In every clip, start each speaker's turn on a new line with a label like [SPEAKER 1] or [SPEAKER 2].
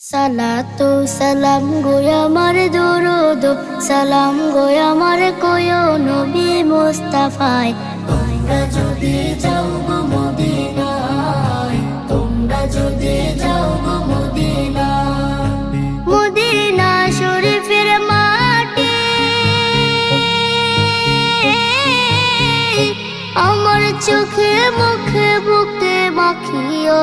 [SPEAKER 1] সালাতু সালাম গোয় দরুদ, সালাম গোয় আমার কোয় নবী মুস্তাফায়। তোমরা যদি যাও গো মদিনায়, তোমরা যদি যাও গো মদিনা শরীফের মাটি, আমার চোখে মুখে বুকে মাখিও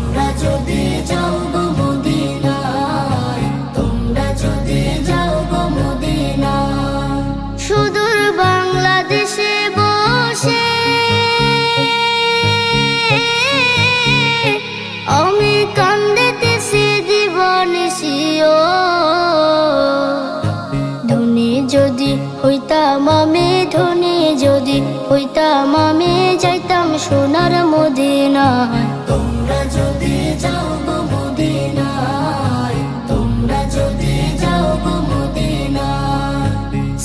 [SPEAKER 1] সোনার মদিনায় তোমরা যদি যাও গো মদিনায় তোমরা যদি যাও গো মদিনায়।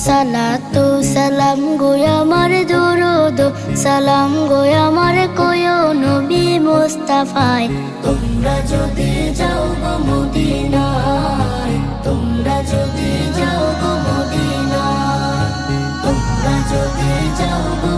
[SPEAKER 1] সালাতু সালাম গোয় আমার দরুদ সালাম গোয় আমার কোয় নবী মুস্তাফায়। তোমরা যদি যাও গো মদিনায় তোমরা যদি যাও গো মদিনায়। তোমরা যদি যাও গো